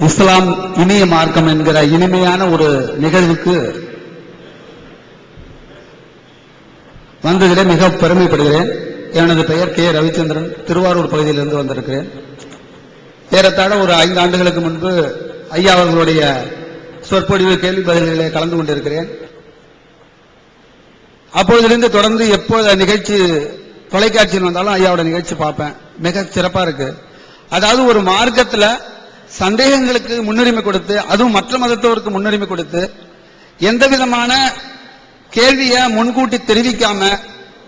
இஸ்லாம் இனிய மார்க்கம் என்கிற இனிமையான ஒரு நிகழ்வுக்கு வந்ததிலே மிக பெருமைப்படுகிறேன். எனது பெயர் கே. ரவிச்சந்திரன். திருவாரூர் பகுதியிலிருந்து வந்திருக்கிறேன். ஏறத்தாழ ஒரு ஐந்து ஆண்டுகளுக்கு முன்பு ஐயா அவர்களுடைய சொற்பொழிவு கேள்வி பதில்களிலே கலந்து கொண்டிருக்கிறேன். அப்பொழுதிலிருந்து தொடர்ந்து எப்போது நிகழ்ச்சி தொலைக்காட்சியில் வந்தாலும் ஐயாவோட நிகழ்ச்சி பார்ப்பேன். மிக சிறப்பா இருக்கு. அதாவது ஒரு மார்க்கத்தில் சந்தேகங்களுக்கு முன்னுரிமை கொடுத்து அதுவும் மற்ற மதத்தோருக்கு முன்னுரிமை கொடுத்து எந்த விதமான கேள்வியை முன்கூட்டி தெரிவிக்காம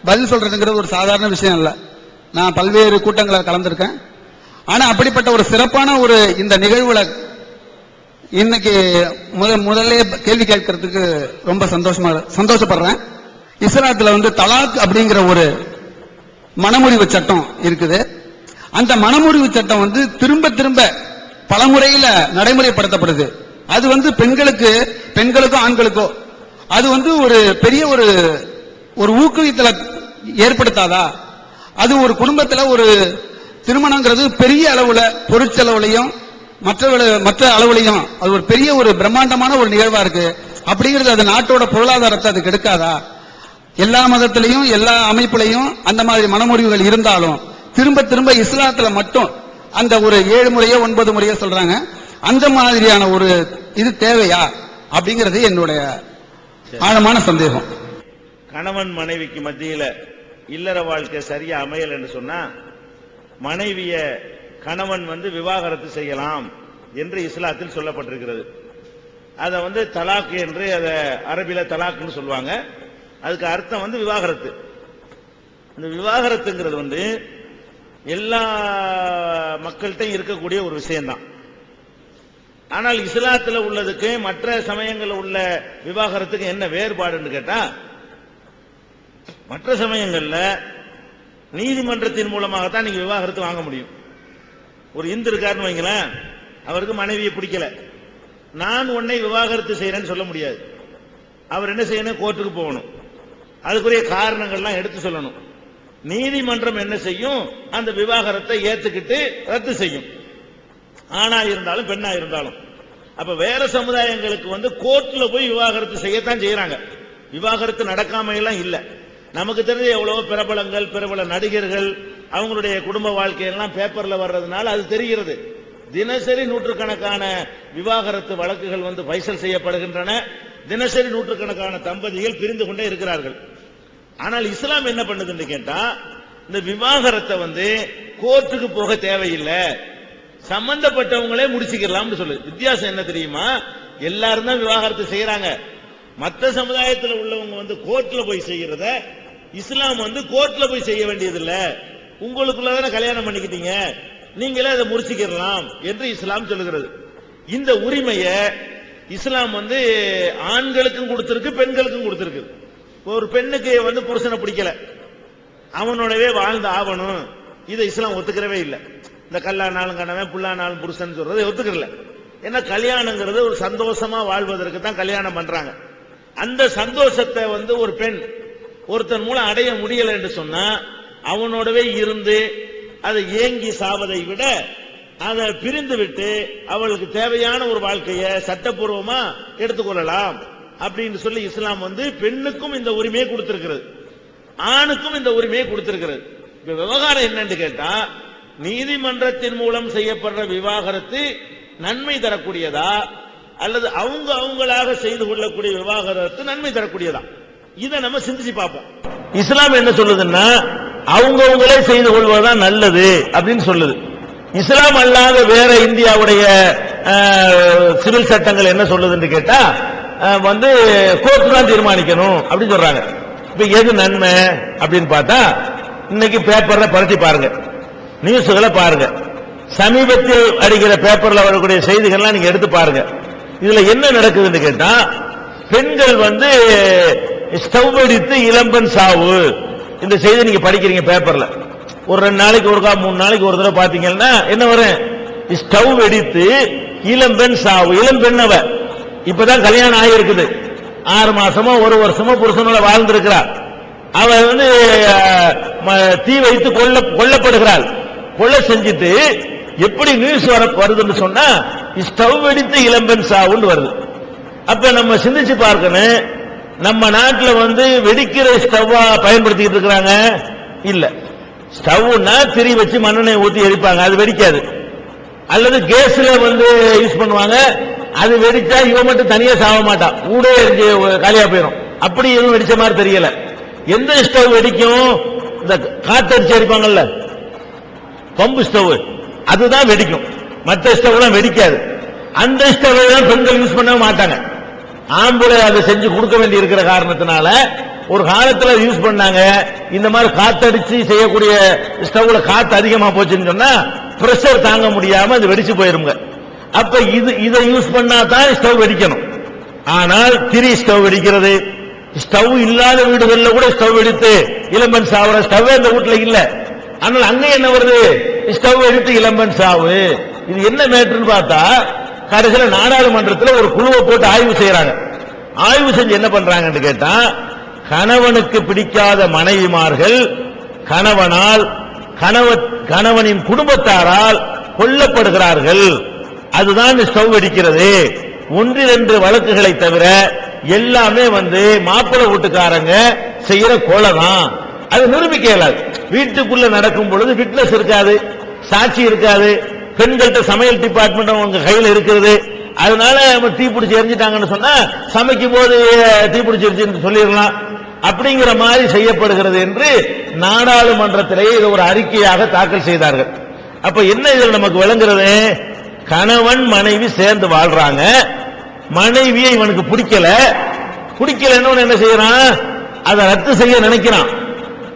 பதில் சொல்றதுங்கிறது ஒரு சாதாரண விஷயம் இல்லை. நான் பல்வேறு கூட்டங்களில் கலந்திருக்கேன். ஆனால் அப்படிப்பட்ட ஒரு சிறப்பான ஒரு இந்த நிகழ்வுல இன்னைக்கு முதல் முதல்ல கேள்வி கேட்கறதுக்கு ரொம்ப சந்தோஷமா சந்தோஷப்படுறேன். இஸ்லாத்துல வந்து தலாக் அப்படிங்கிற ஒரு மனமுறிவு சட்டம் இருக்குது. அந்த மனமுறிவு சட்டம் வந்து திரும்ப திரும்ப பல முறையில நடைமுறைப்படுத்தப்படுது. அது வந்து பெண்களுக்கு பெண்களுக்கோ ஆண்களுக்கோ அது வந்து ஒரு பெரிய ஒரு ஒரு ஊக்குவித்தல ஏற்படுத்தாதா? அது ஒரு குடும்பத்துல ஒரு திருமணங்கிறது பெரிய அளவுல பொருட்செலவுலையும் மற்ற மற்ற அளவுலையும் அது ஒரு பெரிய ஒரு பிரம்மாண்டமான ஒரு நிகழ்வா இருக்கு. அப்படிங்கிறது அது நாட்டோட பொருளாதாரத்தை அது கெடுக்காதா? எல்லா மதத்திலையும் எல்லா அமைப்புலையும் அந்த மாதிரி மனமுறிவுகள் இருந்தாலும் திரும்ப திரும்ப இஸ்லாத்துல மட்டும் அந்த ஒரு ஏழு முறையோ ஒன்பது முறையோ சொல்றாங்க. அந்த மாதிரியான ஒரு இது தேவையா? அப்படிங்கிறது என்னுடைய ஆழமான சந்தேகம். கணவன் மனைவிக்கு மத்தியில இல்லற வாழ்க்கை சரியா அமையல் என்று சொன்னா மனைவிய கணவன் வந்து விவாகரத்து செய்யலாம் என்று இஸ்லாத்தில் சொல்லப்பட்டிருக்கிறது. அதை வந்து தலாக் என்று அதை அரபில தலாக்னு சொல்லுவாங்க. அதுக்கு அர்த்தம் வந்து விவாகரத்து. இந்த விவாகரத்துங்கிறது வந்து எல்லா மக்கள்கிட்டையும் இருக்கக்கூடிய ஒரு விஷயம்தான். ஆனால் இஸ்லாத்தில் உள்ளதுக்கு மற்ற சமயங்களில் உள்ள விவாகரத்துக்கு என்ன வேறுபாடுன்னு கேட்டா மற்ற சமயங்களில் நீதிமன்றத்தின் மூலமாகத்தான் நீங்க விவாகரத்து வாங்க முடியும். ஒரு இந்து இருக்காருன்னு வைங்களேன் அவருக்கு மனைவியை பிடிக்கல. நான் உன்னை விவாகரத்து செய்யறேன்னு சொல்ல முடியாது. அவர் என்ன செய்யணும்? கோர்ட்டுக்கு போகணும். அதுக்குரிய காரணங்கள்லாம் எடுத்து சொல்லணும். நீதிமன்றம் என்ன செய்யும்? அந்த விவாகரத்தை ஏத்துக்கிட்டு ரத்து செய்யும். ஆணா இருந்தாலும் பெண்ணா இருந்தாலும். அப்ப வேற சமுதாயங்களுக்கு வந்து கோர்ட்ல போய் விவாகரத்து செய்யத்தான் செய்யறாங்க. விவாகரத்து நடக்காம எல்லாம் இல்ல. நமக்கு தெரிஞ்ச எவ்வளவோ பிரபலங்கள் பிரபல நடிகர்கள் அவங்களுடைய குடும்ப வாழ்க்கையெல்லாம் பேப்பர்ல வர்றதுனால அது தெரிகிறது. தினசரி நூற்றுக்கணக்கான விவாகரத்து வழக்குகள் வந்து பைசல் செய்யப்படுகின்றன. தினசரி நூற்றுக்கணக்கான தம்பதிகள் பிரிந்து கொண்டே இருக்கிறார்கள். ஆனால் இஸ்லாம் என்ன பண்ணுதுன்னு கேட்டா இந்த விவாகரத்தை வந்து கோர்ட்டுக்கு போக தேவையில்லை. சம்பந்தப்பட்டவங்களே முடிச்சுக்கலாம்னு சொல்லுது வித்தியாசம் என்ன தெரியுமா? எல்லாரும் தான் விவாகரத்து செய்யறாங்க. மற்ற சமுதாயத்தில் உள்ளவங்க வந்து கோர்ட்ல போய் செய்யறத இஸ்லாம் வந்து கோர்ட்ல போய் செய்ய வேண்டியது இல்ல உங்களுக்குள்ளதான கல்யாணம் பண்ணிக்கிட்டீங்க. நீங்களே அதை முடிச்சுக்கிடலாம் என்று இஸ்லாம் சொல்லுகிறது. இந்த உரிமையை இஸ்லாம் வந்து ஆண்களுக்கும் கொடுத்திருக்கு பெண்களுக்கும் கொடுத்திருக்கு. ஒரு பெண்ணுக்கு வந்து புருஷனை பிடிக்கல. அவனோடவே வாழ்ந்து ஆகணும். இதை இஸ்லாம் ஒத்துக்கிறவே இல்லை. இந்த கல்லானாலும் கணவன் புல்லானாலும் புருஷன் சொல்றது ஒத்துக்கிறல ஏன்னா கல்யாணங்கிறது ஒரு சந்தோஷமா வாழ்வதற்கு தான் கல்யாணம் பண்றாங்க. அந்த சந்தோஷத்தை வந்து ஒரு பெண் ஒருத்தன் மூலம் அடைய முடியல என்று சொன்னா அவனோடவே இருந்து அதை ஏங்கி சாவதை விட அதை பிரிந்து விட்டு அவளுக்கு தேவையான ஒரு வாழ்க்கையை சட்டப்பூர்வமா எடுத்துக்கொள்ளலாம். அப்படின்னு சொல்லி இஸ்லாம் வந்து பெண்ணுக்கும் இந்த உரிமையை கொடுத்திருக்கிறது. ஆணுக்கும் இந்த உரிமையை கொடுத்திருக்கிறது. இப்ப விவகாரம் என்னன்னு கேட்டா நீதிமன்றத்தின் மூலம் செய்யப்படுற விவாகரத்து நன்மை தரக்கூடியதா அல்லது அவங்க அவங்களாக செய்து கொள்ளக்கூடிய விவாகரத்து நன்மை தரக்கூடியதா? இதை நம்ம சிந்திச்சு பார்ப்போம். இஸ்லாம் என்ன சொல்லுதுன்னா அவங்கவுங்களே செய்து கொள்வதுதான் நல்லது அப்படின்னு சொல்லுது. இஸ்லாம் அல்லாத வேற இந்தியாவுடைய சிவில் சட்டங்கள் என்ன சொல்லுதுன்னு கேட்டா வந்து கோர்ட் தான் தீர்மானிக்கணும் அப்படின்னு சொல்றாங்க. இப்ப எது நன்மை அப்படின்னு பார்த்தா இன்னைக்கு பேப்பர்ல பரட்டி பாருங்க. நியூஸ்களை பாருங்க. சமீபத்தில் அடிக்கிற பேப்பர்ல வரக்கூடிய செய்திகள்லாம் நீங்க எடுத்து பாருங்க. இதுல என்ன நடக்குதுன்னு கேட்டா பெண்கள் வந்து ஸ்டவ் அடித்து இளம்பெண் சாவு. இந்த செய்தி நீங்க படிக்கிறீங்க பேப்பர்ல ஒரு ரெண்டு நாளைக்கு ஒருக்கா மூணு நாளைக்கு ஒரு தடவை பாத்தீங்கன்னா என்ன வரும்? ஸ்டவ் வெடித்து இளம்பெண் சாவு. இளம்பெண் அவ. இப்பதான் கல்யாணம் ஆகியிருக்குது. ஆறு மாசமோ ஒரு வருஷமோ புருஷனோட வாழ்ந்திருக்கிறார். அவள் வந்து ம- தீ வைத்து கொல்ல கொல்லப்படுகிறாள் கொலை செஞ்சுட்டு எப்படி நியூஸ் வர வருதுன்னு சொன்னா ஸ்டவ் வெடித்து இளம்பெண் சாவுன்னு வருது. அப்ப நம்ம சிந்திச்சு பார்க்கணும் நம்ம நாட்டில் வந்து வெடிக்கிற ஸ்டவ்வா பயன்படுத்திட்டு இருக்கிறாங்க? இல்ல. ஸ்டவ்னா திரி வச்சு மண்ணெண்ணெய் ஊற்றி எரிப்பாங்க அது வெடிக்காது. அல்லது கேஸ்ல வந்து யூஸ் பண்ணுவாங்க அது வெடிச்சா இவன் மட்டும் தனியா சாக மாட்டான். ஊடே எரிஞ்சு காலியா போயிடும் அப்படி எதுவும் வெடிச்ச மாதிரி தெரியல. எந்த ஸ்டவ் வெடிக்கும்? இந்த காத்தடிச்சு எரிப்பாங்கல்ல பம்பு ஸ்டவ். அதுதான் வெடிக்கும். மற்ற ஸ்டவ்லாம் வெடிக்காது. அந்த ஸ்டவ் தான் பெண்கள் யூஸ் பண்ண மாட்டாங்க. ஆம்பளை அதை செஞ்சு கொடுக்க வேண்டி இருக்கிற காரணத்தினால ஒரு காலத்துல யூஸ் பண்ணாங்க. இந்த மாதிரி காத்தடிச்சு செய்யக்கூடிய ஸ்டவ்ல காத்து அதிகமா போச்சுன்னு சொன்னா பிரஷர் தாங்க முடியாம அது வெடிச்சு போயிருங்க. அப்ப இது இதை யூஸ் பண்ணா தான் ஸ்டவ் வெடிக்கணும். ஆனால் திரி ஸ்டவ் வெடிக்கிறது. ஸ்டவ் இல்லாத வீடுகளில் கூட ஸ்டவ் எடுத்து இளம்பன் சாவுற ஸ்டவ் அந்த வீட்டுல இல்ல. ஆனால் அங்க என்ன வருது? ஸ்டவ் எடுத்து இளம்பன் சாவு. இது என்ன மேட்ருன்னு பார்த்தா கடைசியில் நாடாளுமன்றத்தில் ஒரு குழுவை போட்டு ஆய்வு செய்யறாங்க. ஆய்வு செஞ்சு என்ன பண்றாங்கன்னு கேட்டா கணவனுக்கு பிடிக்காத மனைவிமார்கள் கணவனால் கணவன் கணவனின் குடும்பத்தாரால் கொல்லப்படுகிறார்கள். அதுதான் ஸ்டவ் வெடிக்கிறது ஒன்றிரண்டு வழக்குகளை தவிர எல்லாமே வந்து மாப்பிள்ளை வீட்டுக்காரங்க செய்யற கொலை தான். அது நிரூபிக்க இயலாது. வீட்டுக்குள்ள நடக்கும் பொழுது விட்னஸ் இருக்காது சாட்சி இருக்காது பெண்கள்கிட்ட சமையல் டிபார்ட்மெண்ட் அவங்க கையில் இருக்கிறது. அதனால நம்ம தீ பிடிச்சி எரிஞ்சிட்டாங்கன்னு சொன்னா சமைக்கும் போது தீ பிடிச்சிருச்சுன்னு சொல்லிடலாம். அப்படிங்கிற மாதிரி செய்யப்படுகிறது என்று நாடாளுமன்றத்திலேயே இது ஒரு அறிக்கையாக தாக்கல் செய்தார்கள். அப்ப என்ன இதில் நமக்கு விளங்குறது? கணவன் மனைவி சேர்ந்து வாழ்றாங்க. மனைவியை இவனுக்கு பிடிக்கல. பிடிக்கலன்னு என்ன செய்யறான்? அதை ரத்து செய்ய நினைக்கிறான்.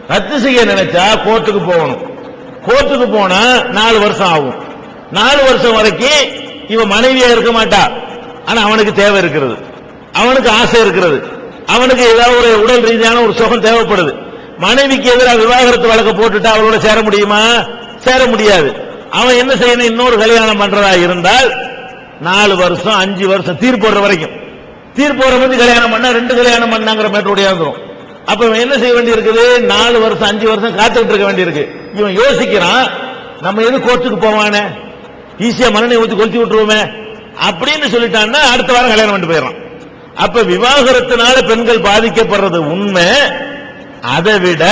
ரத்து செய்ய நினைச்சா கோர்ட்டுக்கு போகணும். கோர்ட்டுக்கு போனா நாலு வருஷம் ஆகும். நாலு வருஷம் வரைக்கும் இவன் மனைவியா இருக்க மாட்டா. ஆனா அவனுக்கு தேவை இருக்கிறது. அவனுக்கு ஆசை இருக்கிறது. அவனுக்கு ஏதாவது ஒரு உடல் ரீதியான ஒரு சுகம் தேவைப்படுது. மனைவிக்கு எதிராக விவாகரத்து வழக்கு போட்டுட்டா அவளோட சேர முடியுமா? சேர முடியாது. அவன் என்ன செய்யணும்? இன்னொரு கல்யாணம் பண்றதா இருந்தால் நாலு வருஷம் அஞ்சு வருஷம் தீர்ப்பு வரைக்கும். தீர்ப்பு வந்து கல்யாணம் பண்ணா ரெண்டு கல்யாணம் பண்ணாங்கிற மேட்டோட வந்துரும். அப்ப இவன் என்ன செய்ய வேண்டி இருக்குது நாலு வருஷம் அஞ்சு வருஷம் காத்துக்கிட்டு இருக்க வேண்டி இருக்கு இவன் யோசிக்கிறான் நம்ம எது கோர்ட்டுக்கு போவானே? ஈஸியா மரணை ஊத்தி கொளுத்தி விட்டுருவோமே. அப்படின்னு சொல்லிட்டான்னா அடுத்த வாரம் கல்யாணம் பண்ணிட்டு போயிடறான். அப்ப விவாகரத்தினால பெண்கள் பாதிக்கப்படுறது உண்மை. அதை விட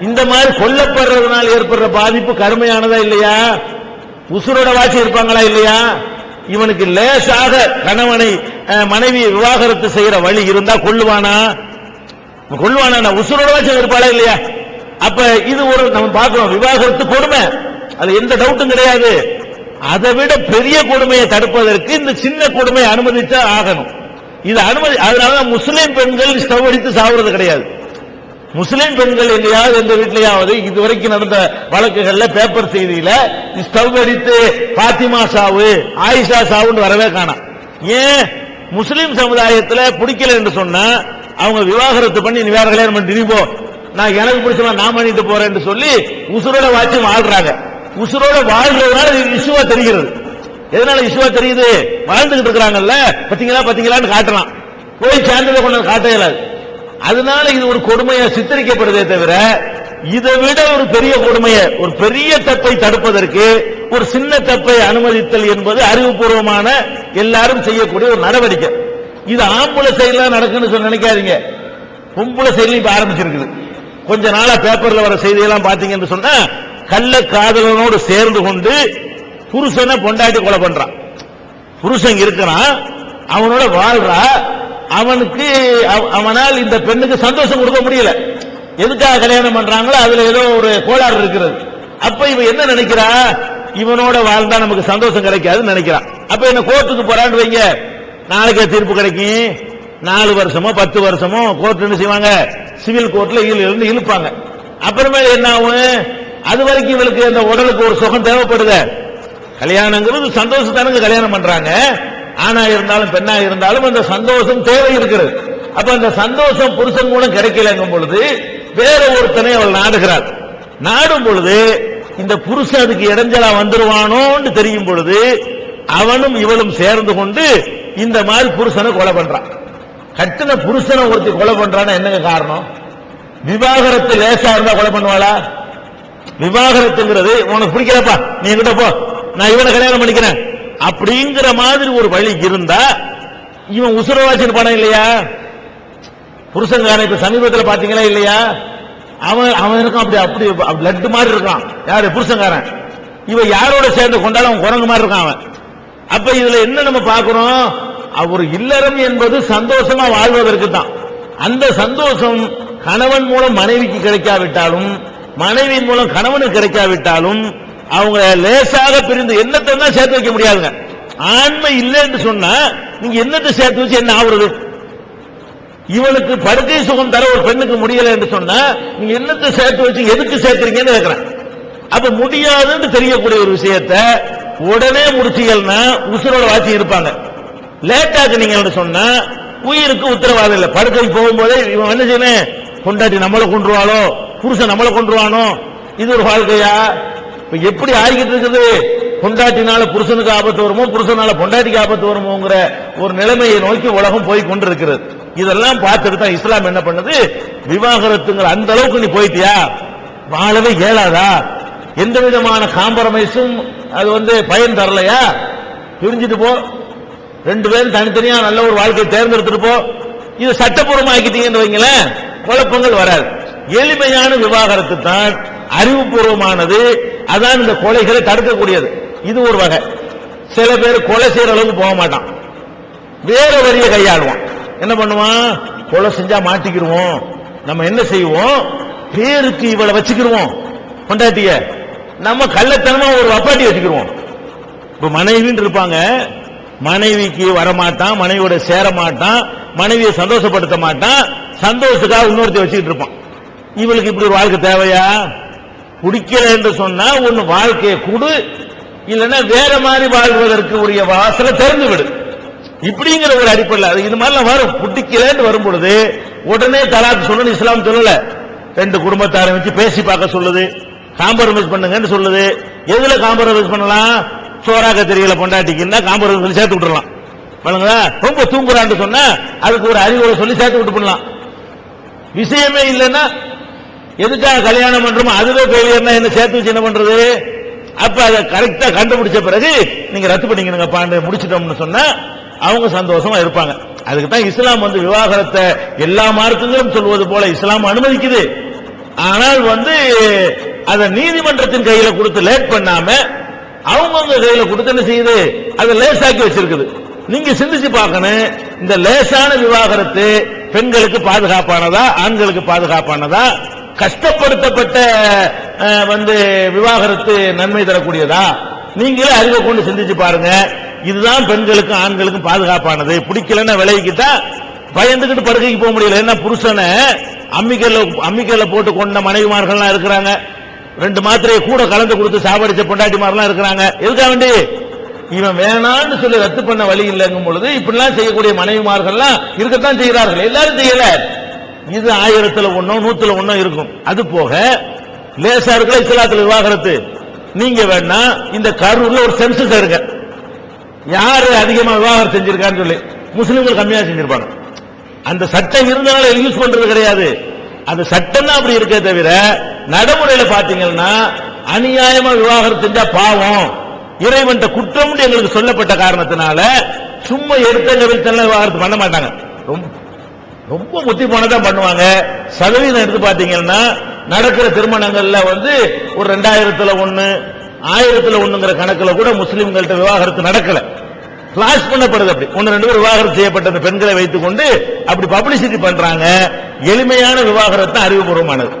இந்த மாதிரி கொல்லப்படுறதுனால ஏற்படுற பாதிப்பு கடுமையானதா இல்லையா? உசுரோட வாசி இருப்பாங்களா இல்லையா? இவனுக்கு லேசாக கணவனை மனைவி விவாகரத்து செய்யற வழி இருந்தா கொள்ளுவானா கொள்ளுவானா நான் உசுரோட வாசி இருப்பாளா இல்லையா? அப்ப இது ஒரு நம்ம பார்க்கிறோம் விவாகரத்து கொடுமை. அது எந்த டவுட்டும் கிடையாது. அதை விட பெரிய கொடுமையை தடுப்பதற்கு இந்த சின்ன கொடுமையை அனுமதித்தா ஆகணும். இது அனுமதி அதனால முஸ்லீம் பெண்கள் ஸ்டவ் அடித்து சாவுறது கிடையாது. முஸ்லிம் பெண்கள் எங்கேயாவது எந்த வீட்லயாவது இதுவரைக்கும் நடந்த வழக்குகள்ல பேப்பர் செய்தியில ஸ்டவ் அடித்து பாத்திமா சாவு ஆயிஷா சாவுன்னு வரவே காணாம். ஏன்? முஸ்லிம் சமுதாயத்துல பிடிக்கல என்று சொன்னா அவங்க விவாகரத்து பண்ணி நீ வேற கல்யாணம் பண்ணிட்டு போ. நான் எனக்கு பிடிச்சவன் நான் பண்ணிட்டு போறேன்னு சொல்லி உசுரோட வாட்சி வாழ்றாங்க. உசுரோட வாழ்றதுனால இது இசுவா தெரிகிறது. எதனால இஷுவா தெரியுது? வாழ்ந்துகிட்டு இருக்கிறாங்கல்ல பாத்தீங்களா பாத்தீங்களான்னு காட்டலாம். போய் சேர்ந்ததை கொண்டு வந்து காட்ட இயலாது அதனால இது ஒரு கொடுமையா சித்தரிக்கப்படுதே தவிர இதை விட ஒரு பெரிய கொடுமையை ஒரு பெரிய தப்பை தடுப்பதற்கு ஒரு சின்ன தப்பை அனுமதித்தல் என்பது அறிவுபூர்வமான எல்லாரும் செய்யக்கூடிய ஒரு நடவடிக்கை. இது ஆம்பளை சைடுல நடக்குன்னு சொல்லி நினைக்காதீங்க. பொம்பளை சைடுல இப்ப ஆரம்பிச்சிருக்குது. கொஞ்ச நாளா பேப்பர்ல வர செய்தியெல்லாம் பாத்தீங்கன்னு சொன்னா கள்ள காதலனோடு சேர்ந்து கொண்டு புருஷனை பொண்டாட்டி கொலை பண்றான். புருஷன் இருக்கிறான் அவனோட வாழ்றா அவனுக்கு அவ- அவனால் இந்த பெண்ணுக்கு சந்தோஷம் கொடுக்க முடியல. எதுக்காக கல்யாணம் பண்றாங்களோ அதுல ஏதோ ஒரு கோளாறு இருக்கிறது. அப்ப இவன் என்ன நினைக்கிறா? இவனோட வாழ்ந்தா நமக்கு சந்தோஷம் கிடைக்காதுன்னு நினைக்கிறான். அப்ப என்ன கோர்ட்டுக்கு போறான்னு வைங்க. நாளைக்கே தீர்ப்பு கிடைக்கும். நாலு வருஷமோ பத்து வருஷமோ கோர்ட் என்ன செய்வாங்க? சிவில் கோர்ட்ல இருந்து இழுப்பாங்க. அப்புறமேல என்ன ஆகும்? அது வரைக்கும் இவளுக்கு அந்த உடலுக்கு ஒரு சுகம் தேவைப்படுது. கல்யாணங்கிறது சந்தோஷத்தானுங்க கல்யாணம் பண்றாங்க. ஆணா இருந்தாலும் பெண்ணா இருந்தாலும் அந்த சந்தோஷம் தேவை இருக்கிறது. அப்ப அந்த சந்தோஷம் புருஷன் மூலம் கிடைக்கலங்கும் பொழுது வேற ஒருத்தனை அவள் நாடுகிறாள். நாடும் பொழுது இந்த புருஷன் அதுக்கு இடைஞ்சலா வந்துருவானோன்னு தெரியும் பொழுது அவனும் இவளும் சேர்ந்து கொண்டு இந்த மாதிரி புருஷனை கொலை பண்றான். கட்டின புருஷனை ஒருத்தி கொலை பண்றான்னு என்னங்க காரணம்? விவாகரத்து லேசா இருந்தா கொலை பண்ணுவாளா? விவாகரத்துங்கிறது உனக்கு பிடிக்கலப்பா நீ என்கிட்ட போ. நான் இவனை கல்யாணம் பண்ணிக்கிறேன். அப்படிங்கிற மாதிரி ஒரு வழி இருந்தா இவன் உசுரவாச்சின்னு பணம் இல்லையா? புருஷன்காரன் இப்ப சமீபத்தில் பாத்தீங்களா இல்லையா? அவன் அவன் அப்படி அப்படி லட்டு மாதிரி இருக்கான். யாரு? புருஷன்காரன். இவன் யாரோட சேர்ந்து கொண்டாலும் அவன் குரங்கு மாதிரி இருக்கான் அவன். அப்ப இதுல என்ன நம்ம பார்க்கிறோம் அவர் இல்லறம் என்பது சந்தோஷமா வாழ்வதற்கு தான். அந்த சந்தோஷம் கணவன் மூலம் மனைவிக்கு கிடைக்காவிட்டாலும் மனைவியின் மூலம் கணவனுக்கு கிடைக்காவிட்டாலும் அவங்க லேசாக பிரிந்து என்னத்தை தான் சேர்த்து வைக்க முடியாதுங்க. ஆண்மை இல்லைன்னு சொன்னா நீங்க என்னத்தை சேர்த்து வச்சு என்ன ஆகுறது இவனுக்கு படுக்கை சுகம் தர ஒரு பெண்ணுக்கு முடியல என்று சொன்னா நீங்க என்னத்தை சேர்த்து வச்சு எதுக்கு சேர்த்துறீங்கன்னு கேட்கிறேன் அப்ப முடியாதுன்னு தெரியக்கூடிய ஒரு விஷயத்த உடனே முடிச்சீங்கன்னா உசுரோட வாசி இருப்பாங்க. லேட் ஆக்குனீங்கன்னு சொன்னா உயிருக்கு உத்தரவாதம் இல்லை. படுக்கை போகும்போதே இவன் என்ன செய்யணும்? கொண்டாட்டி நம்மளை கொண்டுருவாளோ புருஷன் நம்மளை கொண்டுருவானோ இது ஒரு வாழ்க்கையா? இப்ப எப்படி ஆகிட்டு இருக்குது? பொண்டாட்டினால புருஷனுக்கு ஆபத்து வருமோ புருஷனால பொண்டாட்டிக்கு ஆபத்து வருமோங்கிற ஒரு நிலைமையை நோக்கி உலகம் போய் கொண்டிருக்கிறது. இதெல்லாம் பார்த்துட்டு தான் இஸ்லாம் என்ன பண்ணுது? விவாகரத்துங்கிற அந்த அளவுக்கு நீ போயிட்டியா? வாழவே இயலாதா? எந்த விதமான காம்பரமைஸும் அது வந்து பயன் தரலையா? பிரிஞ்சுட்டு போ. ரெண்டு பேரும் தனித்தனியா நல்ல ஒரு வாழ்க்கையை தேர்ந்தெடுத்துட்டு போ. இது சட்டப்பூர்வமாக்கிட்டீங்கன்னு வைங்களேன் குழப்பங்கள் வராது. எளிமையான விவாகரத்து தான் அறிவுபூர்வமானது. அதான் இந்த கொலைகளை தடுக்கக்கூடியது. இது ஒரு வகை. சில பேர் கொலை செய்யற அளவுக்கு போக மாட்டான். வேற வழியை கையாளுவான். என்ன பண்ணுவான்? கொலை செஞ்சா மாட்டிக்கிடுவோம் நம்ம என்ன செய்வோம்? பேருக்கு இவளை வச்சுக்கிடுவோம் கொண்டாட்டிய நம்ம கள்ளத்தனமா ஒரு வப்பாட்டி வச்சுக்கிருவோம். இப்ப மனைவின்னு இருப்பாங்க. மனைவிக்கு வரமாட்டான் மனைவியோட சேர மாட்டான் மனைவியை சந்தோஷப்படுத்த மாட்டான் சந்தோஷத்துக்காக இன்னொருத்தி வச்சுக்கிட்டு இருப்பான். இவளுக்கு இப்படி ஒரு வாழ்க்கை தேவையா? பிடிக்கல என்று சொன்னா ஒன்னு வாழ்க்கையை கொடு. இல்லைன்னா வேற மாதிரி வாழ்வதற்கு உரிய வாசலை திறந்து விடு. இப்படிங்கிற ஒரு அடிப்படையில் அது இது மாதிரிலாம் வரும். பிடிக்கலன்னு வரும் பொழுது உடனே தலாக்கு சொல்லணும் இஸ்லாம் சொல்லல. ரெண்டு குடும்பத்தாரை வச்சு பேசி பார்க்க சொல்லுது. காம்பரமைஸ் பண்ணுங்கன்னு சொல்லுது. எதுல காம்பரமைஸ் பண்ணலாம்? சோறாக தெரியல பொண்டாட்டிக்குன்னா காம்பரமைஸ் சொல்லி சேர்த்து விட்டுறலாம். பண்ணுங்களா ரொம்ப தூங்குறான்னு சொன்னா அதுக்கு ஒரு அறிவுரை சொல்லி சேர்த்து விட்டு பண்ணலாம் விஷயமே இல்லைன்னா எதுக்காக கல்யாணம் பண்றோமோ அதுவே ஃபெயிலியர்னா என்ன சேர்த்து வச்சு என்ன பண்றது? அப்ப அதை கரெக்டா கண்டுபிடிச்ச பிறகு நீங்க ரத்து பண்ணிக்கணுங்க பாண்டு. முடிச்சிட்டோம்னு சொன்னா அவங்க சந்தோஷமா இருப்பாங்க. அதுக்கு தான் இஸ்லாம் வந்து விவாகரத்தை எல்லா மார்க்கங்களும் சொல்வது போல இஸ்லாம் அனுமதிக்குது. ஆனால் வந்து அதை நீதிமன்றத்தின் கையில கொடுத்து லேட் பண்ணாம அவங்கவுங்க கையில கொடுத்து என்ன செய்யுது? அதை லேசாக்கி வச்சிருக்குது. நீங்க சிந்திச்சு பார்க்கணும். இந்த லேசான விவாகரத்து பெண்களுக்கு பாதுகாப்பானதா ஆண்களுக்கு பாதுகாப்பானதா? கஷ்டப்படுத்தப்பட்ட வந்து விவாகரத்து நன்மை தரக்கூடியதா? நீங்களே அறிவை கொண்டு சிந்திச்சு பாருங்க. இதுதான் பெண்களுக்கும் ஆண்களுக்கும் பாதுகாப்பானது. பிடிக்கலன்னா விலகிக்கிட்டா பயந்துகிட்டு படுக்கைக்கு போக முடியல. என்ன புருஷனை அம்மிக்கல்ல அம்மிக்கல்ல போட்டு கொண்ட மனைவிமார்கள்லாம் இருக்கிறாங்க. ரெண்டு மாத்திரையை கூட கலந்து கொடுத்து சாவடிச்ச பொண்டாட்டிமாரெல்லாம் இருக்கிறாங்க. எதுக்காக வேண்டி? இவன் வேணான்னு சொல்லி ரத்து பண்ண வழி இல்லைங்கும் பொழுது இப்படிலாம் செய்யக்கூடிய மனைவிமார்கள்லாம் இருக்கத்தான் செய்கிறார்கள். எல்லாரும் செய்யல. இது ஆயிரத்துல ஒன்றும் நூத்துல ஒன்றும் இருக்கும். அது போக லேசா இருக்கிற இஸ்லாத்துல விவாகரத்து. நீங்க வேணா இந்த கரூர்ல ஒரு சென்சஸ் எடுங்க. யாரு அதிகமா விவாகரம் செஞ்சிருக்கான்னு சொல்லி. முஸ்லீம்கள் கம்மியா செஞ்சிருப்பாங்க. அந்த சட்டம் இருந்தாலும் யூஸ் பண்றது கிடையாது. அந்த சட்டம் தான் அப்படி இருக்கே தவிர நடைமுறையில பாத்தீங்கன்னா அநியாயமா விவாகரம் செஞ்சா பாவம். இறைவன் குற்றம் எங்களுக்கு சொல்லப்பட்ட காரணத்தினால சும்மா எடுத்த நிறுத்தம் விவாகரத்து பண்ண மாட்டாங்க. ரொம்ப ரொம்ப முத்தி பண்ணுவாங்க. சதவீதம் எடுத்து பாத்தீங்கன்னா நடக்கிற திருமணங்கள்ல வந்து ஒரு ரெண்டாயிரத்துல ஒண்ணு ஆயிரத்துல ஒண்ணுங்கிற கணக்குல கூட முஸ்லீம்கள்ட்ட விவாகரத்து நடக்கல. பிளாஷ் பண்ணப்படுது அப்படி. ஒன்னு ரெண்டு பேர் விவாகரத்து செய்யப்பட்ட பெண்களை வைத்துக் கொண்டு அப்படி பப்ளிசிட்டி பண்றாங்க. எளிமையான விவாகரத்து அறிவுபூர்வமானது.